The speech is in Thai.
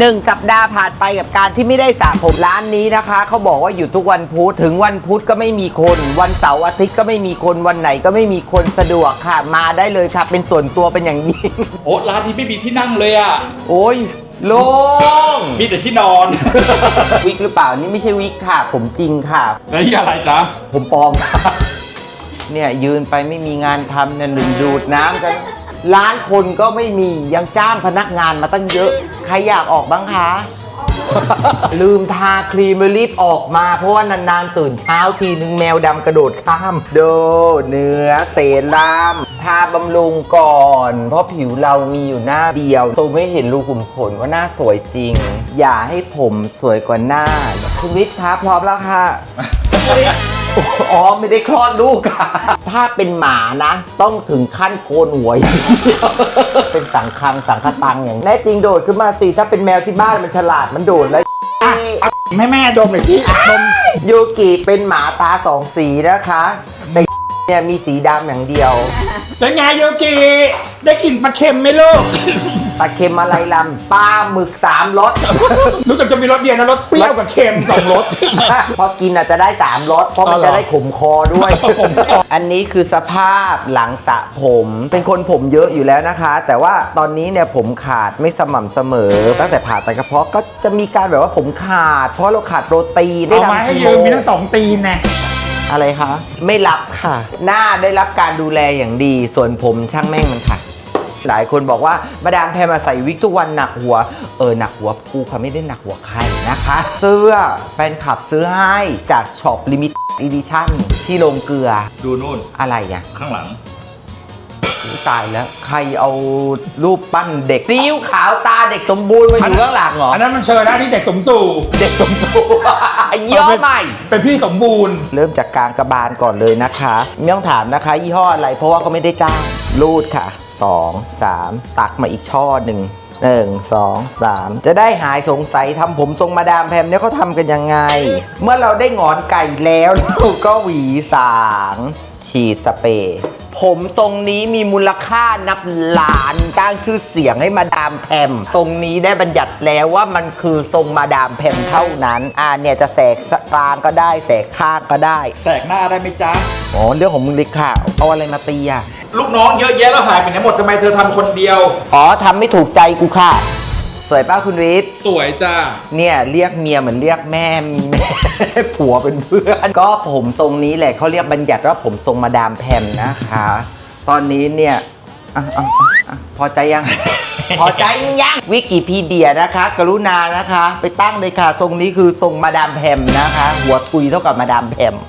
หนึ่งสัปดาห์ผ่านไปกับการที่ไม่ได้สระผมร้านนี้นะคะ เขาบอกว่าอยู่ทุกวันพุธถึงวันพุธก็ไม่มีคน วันเสาร์อาทิตย์ก็ไม่มีคนวันไหนก็ไม่มีคนสะดวกค่ะ มาได้เลยค่ะ เป็นส่วนตัวเป็นอย่างยิ่งโอ้ร้านนี้ไม่มีที่นั่งเลยอะ โอ้ยโล่งมีแต่ที่นอน วิกหรือเปล่านี่ไม่ใช่วิกค่ะ ผมจริงค่ะ แล้วนี่อะไรจ๊ะ ผมปลอมค่ะเนี่ยยืนไปไม่มีงานทำเนี่ยหนึ่งดูดน้ำกัน ร้านคนก็ไม่มียังจ้างพนักงานมาตั้งเยอะ ใครอยากออกบ้างคะ ลืมทาครีมเลยรีบออกมา เพราะว่านานๆตื่นเช้าทีนึงแมวดำกระโดดข้ามโดเนื้อเซรั่มทาบำรุงก่อน เพราะผิวเรามีอยู่หน้าเดียวโซไม่เห็นรูขุมขนว่าหน้าสวยจริง อย่าให้ผมสวยกว่าหน้าคุณวิทย์ครับพร้อมแล้วค่ะ อ๋อไม่ได้คลอดลูกค่ะ ถ้าเป็นหมานะ ต้องถึงขั้นโกนหัวอย่างเดียวเป็นสังคังสังคตังอย่างแน่จริงโดดขึ้นมาสิถ้าเป็นแมวที่บ้านมันฉลาดมันโดดแล้วแม่แม่ดมหน่อยสิดมยูกิเป็นหมาตาสองสีนะคะ แต่เนี่ยมีสีดำอย่างเดียวแล้วไงโยกิได้กลิ่นปลาเค็มไหมลูก ตาเค็มอะไรลำปลาหมึกสามรส รู้จักจะมีรสเดียวนะรสเปรี้ยวกับเค็มสองรส พอกินอาจจะได้สามรสเพราะมันอ๋อเหรอจะได้ขมคอด้วยขมคออันนี้คือสภาพหลังสระผม เป็นคนผมเยอะอยู่แล้วนะคะ แต่ว่าตอนนี้เนี่ยผมขาดไม่สม่ำเสมอ ตั้งแต่ผ่าตัดกระเพาะก็จะมีการแบบว่าผมขาด เพราะเราขาดโปรตีนได้เอามาทำให้คียืโมมมีทั้งสองตีนนะอะไรคะ ไม่รับค่ะ หน้าได้รับการดูแลอย่างดีส่วนผมช่างแม่งมันค่ะ หลายคนบอกว่ามาดามแพรมาใส่วิกทุกวันหนักหัว เออหนักหัวกูค่ะไม่ได้หนักหัวใครนะคะ เสื้อแฟนคลับซื้อให้จากช็อปลิมิตอีดิชั่นที่โรงเกลือดูนู่นอะไรอะข้างหลังอุ๊ยตายแล้วใครเอารูปปั้นเด็กซีอิ๊วขาวตาเด็กสมบูรณ์มาอยู่ข้างหลังเหรออันนั้นมันเชิญนะที่เด็กสมสู่เด็กสมบูรณ์ย่อใหม่ เป็นพี่สมบูรณ์ เริ่มจากกลางกระบาลก่อนเลยนะคะ ไม่ต้องถามนะคะ ยี่ห้ออะไรเพราะว่าเขาไม่ได้จ้างรูดค่ะ 2 3 ตักมาอีกช่อหนึ่งหนึ่งสองสามจะได้หายสงสัยทำผมทรงมาดามแพมเนี่ยเขาทำกันยังไง เมื่อเราได้หงอนไก่แล้วเราก็หวีสางฉีดสเปรย์ผมทรงนี้มีมูลค่านับล้านสร้างชื่อเสียงให้มาดามแพมทรงนี้ได้บัญญัติแล้วว่ามันคือทรงมาดามแพมเท่านั้น อ่าเนี่ยจะแสกกลางก็ได้แสกข้างก็ได้ แสกหน้าได้ไหมจ๊ะอ๋อเรื่องของมึงเลยค่ะเอาอะไรมาตีอะ ลูกน้องเยอะแยะแล้วหายไปไหนหมดทำไมเธอทำคนเดียว อ๋อทำไม่ถูกใจกูค่ะ สวยป้าคุณวิทย์ สวยจ้า เนี่ยเรียกเมียเหมือนเรียกแม่มีแม่ ผัวเป็นเพื่อน ก็ผมทรงนี้แหละเขาเรียกบัญญัติว่าผมทรงมาดามแพมนะคะ ตอนนี้เนี่ยอะอะอะอะพอใจยัง พอใจยังวิกิพีเดียนะคะ กรุณานะคะ ไปตั้งเลยค่ะทรงนี้คือทรงมาดามแพมนะคะ หัวทุยเท่ากับมาดามแพม